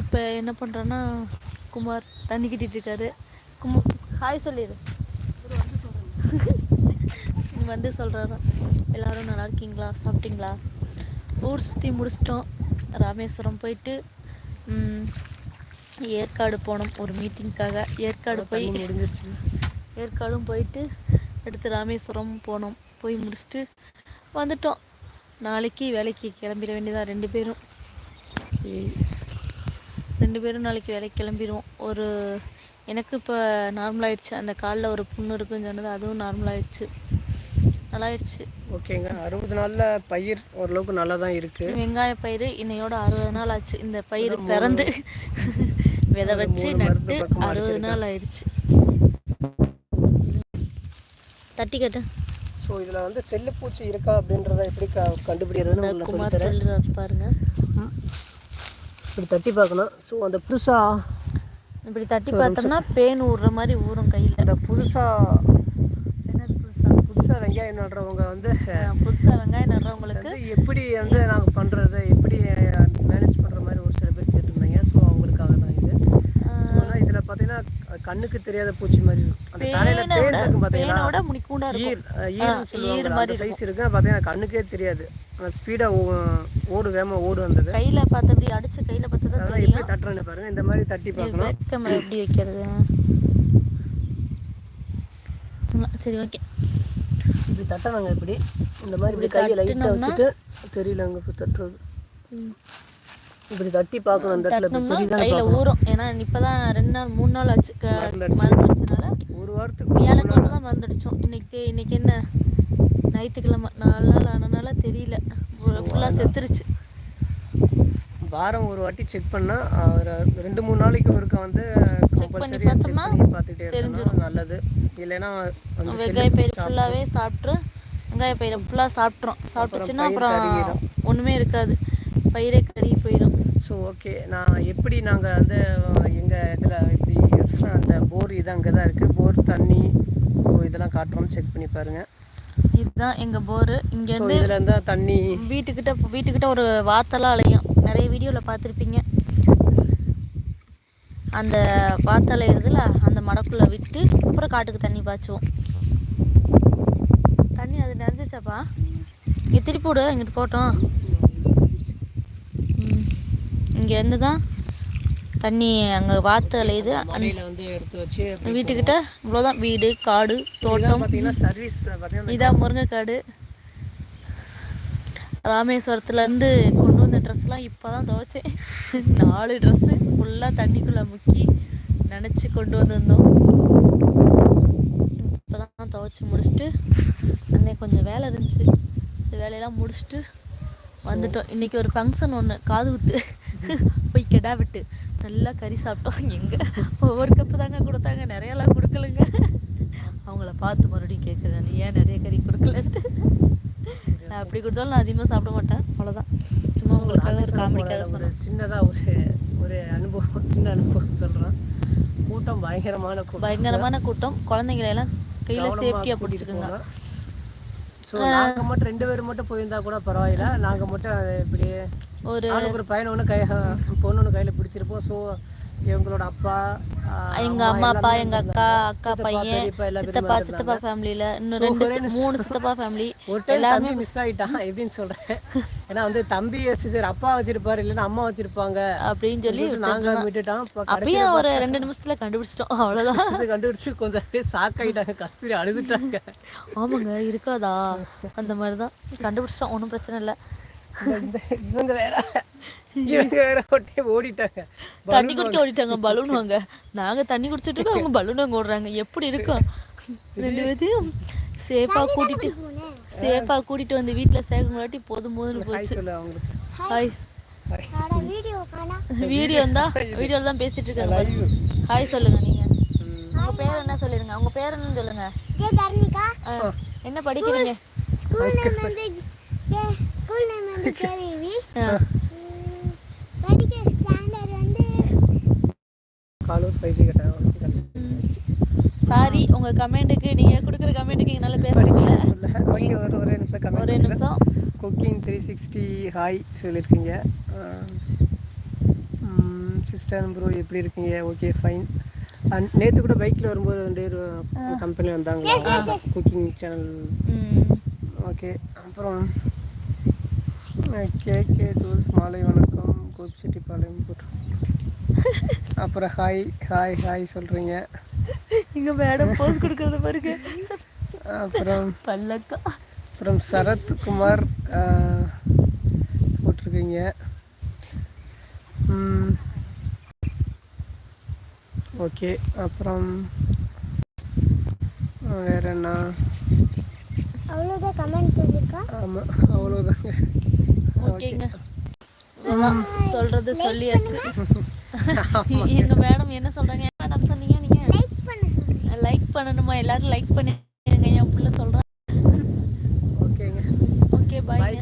இப்போ என்ன பண்ணுறோன்னா குமார் தண்ணி கட்டிட்டு இருக்காரு குமார் ஹாய் சொல்லிடு வந்து சொல்கிறாரா எல்லாரும் நல்லா இருக்கீங்களா? சாப்பிட்டீங்களா? ஊர் சுற்றி முடிச்சிட்டோம். ராமேஸ்வரம் போயிட்டு ஏற்காடு போனோம். ஒரு மீட்டிங்க்காக ஏற்காடு போய் முடிஞ்சிருச்சு. ஏற்காடும் போயிட்டு அடுத்து ராமேஸ்வரம் போனோம். போய் முடிச்சுட்டு வந்துட்டோம். நாளைக்கு வேலைக்கு கிளம்பிட வேண்டியதா ரெண்டு பேரும். ஓகே ரெண்டு பேரும் நாளைக்கு வேலைக்கு கிளம்பிடுவோம் ஒரு எனக்கு இப்போ நார்மல் ஆயிடுச்சு. அந்த காலில் ஒரு புண்ணு இருக்குன்னு சொன்னது அதுவும் நார்மல் ஆயிடுச்சு. நல்லாயிடுச்சு ஓகேங்க. அறுபது நாளில் பயிர் ஓரளவுக்கு நல்லா தான் இருக்குது வெங்காய பயிர் இன்னையோட அறுபது நாள் ஆச்சு. இந்த பயிர் பிறந்து விதை வச்சு நட்டு அறுபது நாள் ஆயிடுச்சு. தட்டி கட்டு. ஸோ இதில் வந்து செல்லுப்பூச்சி இருக்கா அப்படின்றத எப்படி க கண்டுபிடிக்கிறதுன்னு சொல்லுறாரு பாருங்க. இப்படி தட்டி பார்க்கணும். ஸோ அந்த புதுசாக இப்படி தட்டி பார்த்தோம்னா பேன் ஊறுற மாதிரி ஊறும் கையில். அந்த புதுசாக என்னது புதுசா? புதுசாக வெங்காயம் நடுறவங்க வந்து ஆ, புதுசா வெங்காயம் நடுறவங்களுக்கு எப்படி வந்து நாங்கள் பண்ணுறது எப்படி மேனேஜ் பண்ணுற மாதிரி ஒரு சில பேர் கேட்டிருந்தாங்க. ஸோ அவங்களுக்காக தான் இது. ஸோ இதில் பார்த்தீங்கன்னா கண்ணுக்கு தெரியாத பூச்சி மாதிரி இருக்கும் அந்த தலையில் விட இருக்கும் இருக்கும். ஈர் ஈர் மாதிரி சைஸ் இருக்கு. பார்த்தீங்கன்னா கண்ணுக்கே தெரியாது. ஸ்பீடாக ஓடு வேகமா ஓடு வந்தது. கையில பார்த்து அப்படி அடிச்சு கையில பார்த்து தான் அதெல்லாம் எப்படி தட்டுறேன்னு பாருங்க. இந்த மாதிரி தட்டி பார்க்கணும். பேக் கேமரா எப்படி வைக்கிறது? சரி ஓகே. இப்படி தட்டணுங்க இப்படி. இந்த மாதிரி இப்படி கையை லைட்டாக வச்சுட்டு தெரியல அங்கே இப்போ தட்டுறது. இப்படி தட்டி பார்க்கணும் அந்த இடத்துல. கையில ஊறும். ஏன்னா இப்பதான் ரெண்டு நாள் மூணு நாள் ஆச்சு. மருந்து அடிச்சனால ஒரு வாரத்துக்கு வியாழக்கிழமை தான் மருந்து அடிச்சோம் இன்னைக்கு இன்னைக்கு என்ன? ஞாயிற்றுக்கிழமை. நாலு நாள் ஆனனால தெரியல. ஃபுல்லாக செத்துருச்சு. வாரம் ஒரு வாட்டி செக் பண்ணா ஒரு ரெண்டு மூணு நாளைக்கு ஒருக்க வந்து கம்பல்சரி செக் பண்ணி பார்த்துக்கிட்டே இருக்கணும் நல்லது. இல்லைன்னா வெங்காய பயிர் ஃபுல்லாகவே சாப்பிட்ரு வெங்காய பயிரை ஃபுல்லாக சாப்பிட்றோம் சாப்பிட்டுச்சுன்னா அப்புறம். ஒன்றுமே இருக்காது. பயிரே கருகி போயிடும் ஸோ ஓகே நான் எப்படி நாங்கள் வந்து எங்கள் இதில் இப்படி அந்த போர் இது அங்கே தான் இருக்குது போர் தண்ணி இதெல்லாம் காட்டுறோம். செக் பண்ணி பாருங்கள் இதுதான் எங்கள் போரு. இங்கேருந்து இதில் இருந்தால் தண்ணி. வீட்டுக்கிட்ட வீட்டுக்கிட்ட ஒரு வாத்தெல்லாம் அலையும். நிறைய வீடியோவில் பார்த்துருப்பீங்க. அந்த வாத்தலை இருக்குதுல அந்த மடக்குள்ளே விட்டு அப்புறம் காட்டுக்கு தண்ணி பாய்ச்சுவோம். தண்ணி அது நிறைஞ்சிச்சாப்பா இங்கே திருப்பி விடு இங்கிட்டு போட்டோம் இங்கேருந்து தான் தண்ணி அங்கே வாத்து அலையுது. அந்த மலையில் வந்து எடுத்து வச்சு வீட்டுக்கிட்ட இவ்வளோதான் வீடு காடு தோட்டம். சர்வீஸ் இதான் முருங்கைக்காடு. ராமேஸ்வரத்துலேருந்து கொண்டு வந்த ட்ரெஸ்லாம் இப்போ தான் துவைச்சேன். நாலு ட்ரெஸ்ஸு ஃபுல்லாக தண்ணிக்குள்ளே முக்கி நினச்சி கொண்டு வந்திருந்தோம். இப்போ தான் துவைச்சி முடிச்சுட்டு அன்னைக்கு கொஞ்சம் வேலை இருந்துச்சு. இந்த வேலையெல்லாம் முடிச்சுட்டு வந்துட்டோம். இன்றைக்கி ஒரு ஃபங்க்ஷன் ஒன்று காது குத்து. போய் கெடா விட்டு. நல்லா கறி சாப்பிட்டோம். எங்கே? ஒவ்வொரு கப்பு தாங்க கொடுத்தாங்க. நிறையலாம் கொடுக்கலங்க. அவங்கள பார்த்து மறுபடியும் கேட்குறேன் ஏன் நிறைய கறி கொடுக்கலன்ட்டு? நான் அப்படி கொடுத்தாலும் நான் அதிகமாக சாப்பிட மாட்டேன். அவ்வளோதான் சும்மா உங்களுக்காக ஒரு காமெடிக்காக சொன்னேன். சின்னதாக ஒரு ஒரு அனுபவம் சின்ன அனுபவம் சொல்கிறேன் கூட்டம் பயங்கரமான கூட்டம். பயங்கரமான கூட்டம். குழந்தைங்களை எல்லாம் கையில் சேஃப்டியாக போங்க. ஸோ நாங்கள் மட்டும் ரெண்டு பேரும் மட்டும் போயிருந்தா கூட பரவாயில்ல. நாங்கள் மட்டும் அது இப்படி ஒரு ஒரு பையனை ஒன்று கை பொண்ணு ஒன்று கையில் பிடிச்சிருப்போம். ஸோ இவங்களோட அப்பா எங்க அம்மா அப்பா எங்க அக்கா அக்கா பையன் சித்தப்பா சித்தப்பா ஃபேமிலியில இன்னும் ரெண்டு மூணு சித்தப்பா ஃபேமிலி தம்பி மிஸ் ஆகிட்டான் எப்படின்னு சொல்கிறேன் ஏன்னா வந்து தம்பி சரி அப்பா வச்சிருப்பாரு இல்லைன்னா அம்மா வச்சிருப்பாங்க. அப்படின்னு சொல்லி நாங்கள் விட்டுட்டோம். அப்பயும் ஒரு ரெண்டு நிமிஷத்துல கண்டுபிடிச்சிட்டோம் அவ்வளவுதான். கண்டுபிடிச்சு கொஞ்சம் அப்படியே ஷாக் ஆகிட்டாங்க கஸ்தூரி அழுதுட்டாங்க. ஆமாங்க இருக்காதா? அந்த மாதிரி தான் கண்டுபிடிச்சிட்டோம் ஒன்றும் பிரச்சனை இல்லை. இவங்க வேற. இவங்க வேற ஒட்டே ஓடிட்டாங்க. தண்ணி குடிக்க ஓடிட்டாங்க பலூன் வாங்க. நாங்க தண்ணி குடிச்சிட்டு இருக்கோம் அவங்க பலூன் வாங்க ஓடுறாங்க. எப்படி இருக்கும்? ரெண்டு பேத்தையும் சேஃபா கூட்டிட்டு சேஃபா கூட்டிட்டு வந்து வீட்டுல சேர்க்கங்காட்டி போதும் போதும்னு போச்சு. ஹாய். வீடியோ இருந்தா வீடியோல தான் பேசிட்டு இருக்காங்க. ஹாய் சொல்லுங்க நீங்க. உங்க பேர் என்ன சொல்லிருங்க? உங்க பேர் என்னன்னு சொல்லுங்க. என்ன படிக்கிறீங்க? ஸ்கூல் நேம் வந்து கே- ஸ்கூல் நேம் வந்து கேவிவி ஆ, படிக்கிற ஸ்டாண்டர்ட் வந்து காலூர் ஃபைவ் ஜி கட்ட சாரி உங்க கமெண்ட்டுக்கு நீங்க கொடுக்குற கமெண்ட்டுக்கு என்னால பேச முடியல. ஓகே ஒரு ஒரே நிமிஷம் ஒரே கமெண்ட் நிமிஷம். குக்கிங் த்ரீ சிக்ஸ்டி ஹாய் சொல்லியிருக்கீங்க. அண்டர்ஸ்டாண்ட் ப்ரோ எப்படி இருக்கீங்க? ஓகே ஃபைன் நேற்று கூட பைக்கில் வரும்போது ரெண்டு பேர் கம்பெனி வந்தாங்க குக்கிங் சேனல் ஓகே அப்புறம் கே கே ஜோல்ஸ் மாலை வணக்கம். கோபிச்செட்டிப்பாளையம் போட்டு அப்புறம் ஹாய் ஹாய் ஹாய் சொல்கிறீங்க இங்க மேடம் போஸ் கொடுக்கறது பாருங்க. அப்புறம் பல்லக்கா. அப்புறம் சரத்குமார் போட்டிருக்கீங்க. ஓகே அப்புறம் வேற என்ன? அவ்வளோதான் கமெண்ட் வந்திருக்கா ஆமாம் அவ்வளோதாங்க ஓகேங்க. சொல்றது சொல்லியாச்சு. எங்க மேடம் என்ன சொல்றாங்க? என்ன மேடம் சொன்னீங்க நீங்க? லைக் பண்ண லைக் பண்ணணுமா? எல்லாரும் லைக் பண்ணிருங்க. என் புள்ள சொல்றேன் ஓகேங்க. ஓகே பாய்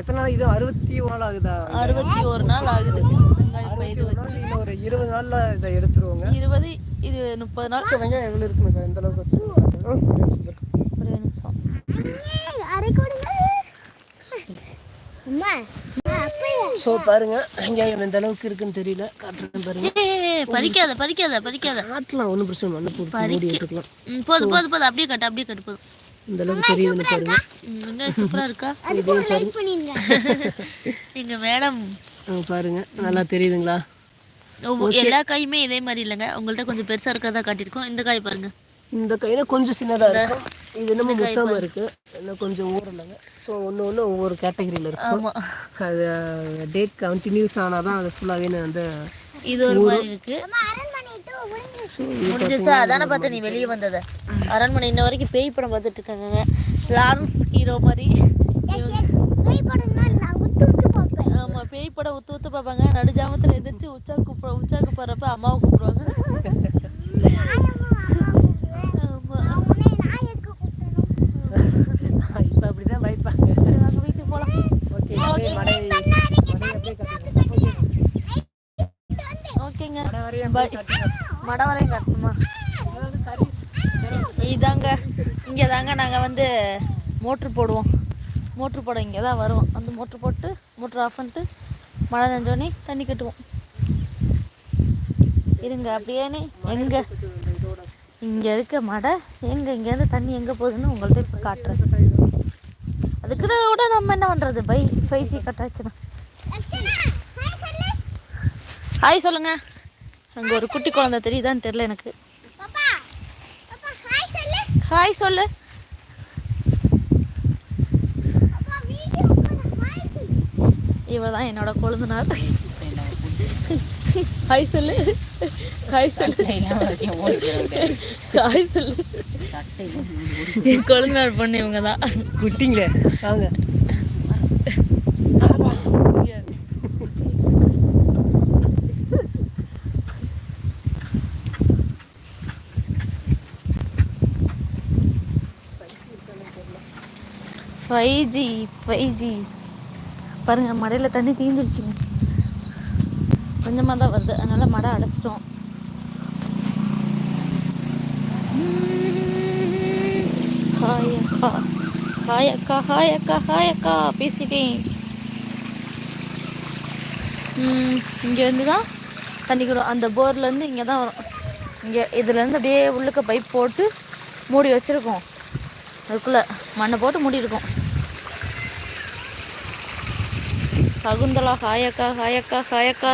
எத்தனை நாள்? இது அறுபத்தி ஒரு நாள் ஆகுதா? அறுபத்தி ஒரு நாள் ஆகுது. ஒரு நாள். இன்னும் ஒரு இருபது நாளில் இதை எடுத்துருவோங்க. இருபது இது முப்பது நாள். ஸோ வெங்காயம் எவ்வளோ இருக்குங்க எந்த அளவுக்கு வச்சுருக்கோம் ஒரே நிமிஷம் அரை கொடுங்க அம்மா அப்பையா ஸோ பாருங்க வெங்காயம் எந்த அளவுக்கு இருக்குன்னு தெரியல. காட்டுறேன் பாருங்க. பறிக்காத பறிக்காத பறிக்காத. காட்டலாம் ஒன்றும் பிரச்சனை மண்ணை போட்டு மூடி எடுத்துக்கலாம் ம், போதும் போதும் போதும் அப்படியே கட்டு அப்படியே கட்டு போதும் இந்த அளவுக்கு தெரியுதுன்னு பாருங்க. வெங்காயம் சூப்பரா இருக்கா? அதுக்கு ஒரு லைக் பண்ணிருங்க. எங்க மேடம். பாருங்க. நல்லா தெரியுதுங்களா? எல்லா காயுமே இதே மாதிரி இல்லைங்க. உங்கள்ட்ட கொஞ்சம் பெருசா இருக்கிறதா காட்டியிருக்கோம். இந்த காய் பாருங்க. இந்த கையில கொஞ்சம் சின்னதாக இருக்கும். இது என்னமோ முத்தாமல் இருக்கு. இன்னும் கொஞ்சம் ஊறலைங்க ஸோ ஒன்று ஒன்று ஒவ்வொரு கேட்டகரியில் இருக்கும் ஆமா. அது டேட் கண்டினியூஸ் ஆனால் தான் அது ஃபுல்லாகவே நான் வந்து இது ஒரு மாதிரி இருக்கு. முடிஞ்சிச்சா அதானே பார்த்த நீ வெளியே வந்தத. அரண்மனை இன்ன வரைக்கும் பேய் படம் பார்த்துட்டு இருக்காங்க லாரன்ஸ் ஹீரோ மாதிரி. போய் படம்னா நான் உத்து உத்து பார்ப்பேன். ஆமா பேய் படம் உத்து உத்து பார்ப்பாங்க. நடுஜாமத்துல எந்திரிச்சு உச்சா கூப்பிட உச்சாக்கு போறப்ப அம்மாவை கூப்பிடுவாங்க ஆமா நான் உன்னை நான் எதுக்கு கூப்பிடணும் இப்போ அப்படி தான் வைப்பாங்க சரி, வாங்க வீட்டுக்கு போலாம் ஓகே மடை மடை மடை அப்படியே ஓகேங்க மடை வரையும் கட்டணுமா? இதாங்க. இங்கே தாங்க நாங்கள் வந்து மோட்ரு போடுவோம். மோட்ரு போட இங்கே தான் வருவோம். அந்த மோட்ரு போட்டு மோட்ரு ஆஃப் பண்ணிட்டு மழை நெஞ்சோடனே தண்ணி கட்டுவோம். இருங்க அப்படியேனே எங்கே? இங்கே இருக்க மடை எங்கே இங்கேருந்து தண்ணி எங்கே போகுதுன்னு உங்கள்ட்ட இப்போ காட்டுறேன். அதுக்குன்னு கூட நம்ம என்ன பண்ணுறது பை ஃபைவ் ஜி கட்டாச்சுன்னா. ஹாய் சொல்லுங்க. அங்கே ஒரு குட்டி குழந்தை தெரியுதான்னு தெரில எனக்கு. ஹாய் சொல்லு. இவ தான் என்னோட கொழுந்தனார். ஹாய் சொல்லு. ஹாய் சொல்லு. ஹாய் சொல்லு. என் கொழுந்தனார் பொண்ணு இவங்க தான் குட்டிங்களே வாங்க. ஃபைவ் ஜி ஃபைவ் ஜி பாருங்கள் மடையில் தண்ணி தீந்துருச்சுங்க கொஞ்சமாக தான் வருது. அதனால் மடை அடைச்சிட்டோம். ஹாய் அக்கா. ஹாய் அக்கா ஹாய் அக்கா ஹாய் அக்கா. பேசிட்டேன். இங்கேருந்து தான் தண்ணி கூட அந்த போர்லேருந்து இங்கே தான் வரும். இங்கே இதுலேருந்து அப்படியே உள்ளுக்க பைப் போட்டு மூடி வச்சுருக்கோம். அதுக்குள்ளே மண்ணை போட்டு மூடி இருக்கோம் சகுந்தலா ஹாயக்கா ஹாயக்கா ஹாயக்கா.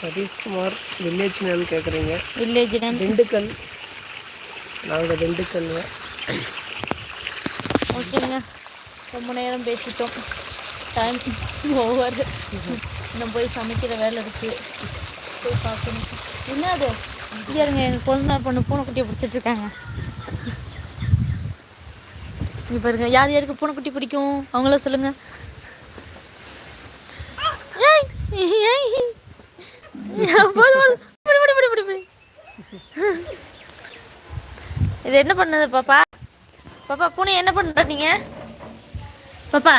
சதீஷ்குமார் வில்லேஜ் நேம் கேட்குறீங்க வில்லேஜ் நேம் திண்டுக்கல். நாங்கள் திண்டுக்கல்ங்க ஓகேங்க. ரொம்ப நேரம் பேசிட்டோம். டைம் ஓவர் இன்னும் போய் சமைக்கிற வேலை இருக்குது போய் பார்க்கணும். என்ன அது? இங்கே இருங்க. எங்கள் கொழுந்தார் பொண்ணு பூனைக்குட்டியை பிடிச்சிட்டு இருக்காங்க. இங்கே பாருங்க. யார் யாருக்கு பூனைக்குட்டி பிடிக்கும்? அவங்கள சொல்லுங்க. இது என்ன பண்ணுது பாப்பா? பாப்பா பூனை என்ன பண்ற நீங்க? பாப்பா.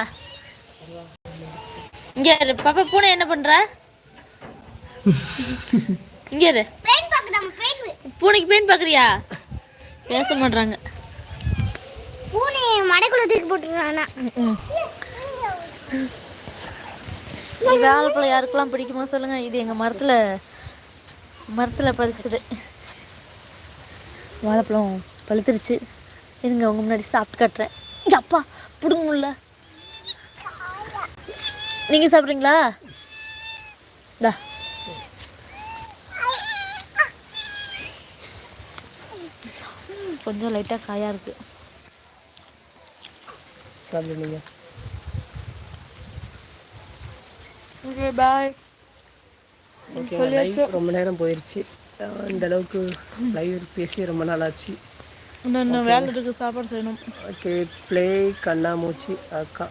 இங்க பாப்பா பூனை என்ன பண்ற? இங்க பூனைக்கு பெயின் பாக்குறியா? பேச மாட்றாங்க. பூனை மடைக்குள்ள தூக்கி போட்டுறானா வாழைப்பழம் யாருக்கெல்லாம் பிடிக்குமோ சொல்லுங்க. இது எங்க மரத்துல மரத்துல பறிச்சது. வாழைப்பழம் பழுத்துருச்சு. இருங்க உங்க முன்னாடி சாப்பிட்டு காட்டுறேன். அப்பா பிடுங்க நீங்க சாப்பிட்றீங்களா? இந்தா. கொஞ்சம் லைட்டாக காயாக இருக்குது இருக்கு சாப்பிடுங்க ஓகே பாய் ஓகே ரொம்ப நேரம் போயிடுச்சு இந்த அளவுக்கு லைவ் பேசி ரொம்ப நாள் ஆச்சு இன்னும் வேலை இருக்கு சாப்பாடு செய்யணும். ஓகே ப்ளே கண்ணாமூச்சி அக்கா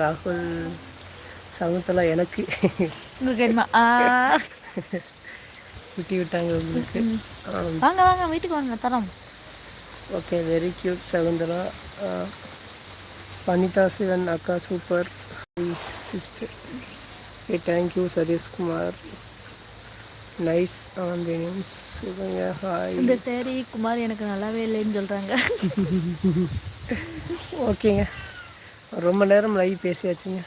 ராகுல் சகுந்தலா எனக்கு. விட்டி விட்டாங்க உங்களுக்கு. வாங்க வாங்க வீட்டுக்கு வாங்க தரோம். Okay very cute Shakuntala. Vanitha Sivan அக்கா super sister okay thank you Satishkumar nice ambience சொல்லுங்க ஹாய் இந்த சேரி குமார் எனக்கு நல்லாவே இல்லைன்னு சொல்றாங்க. ஓகேங்க ரொம்ப நேரம் live பேசியாச்சுங்க.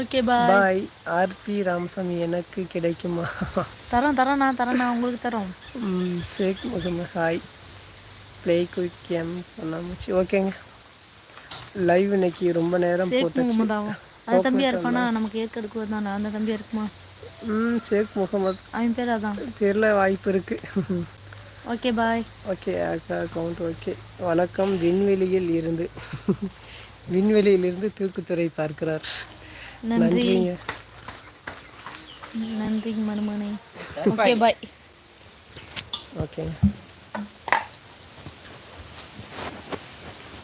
Okay bye bye R P Ramasamy எனக்கு கிடைக்குமா? தரோம் தரோம் நான் தரோம் நான் உங்களுக்கு தரோம். ம், Sheikh Mohammed hi play quick game பண்ணாமச்சு ஓகேங்க லைவ் இன்னைக்கு ரொம்ப நேரம் ஆகும் அந்த தம்பியா இருப்பானா? நமக்கு ஏற்கடுக்கு வந்தானே அந்த தம்பியா இருக்குமா? ம் ஷேக் முகமது. அவன் பேர் அதான். தெரியல வாய்ப்பு இருக்கு. ஓகே பாய் ஓகே அக்கா அக்கௌண்ட் ஓகே. வணக்கம். விண்வெளியில் இருந்து. விண்வெளியில் இருந்து தூக்குத்துறை பார்க்கிறார். நன்றி. நன்றிங்க. நன்றி மருமனை ஓகே பாய் ஓகேங்க.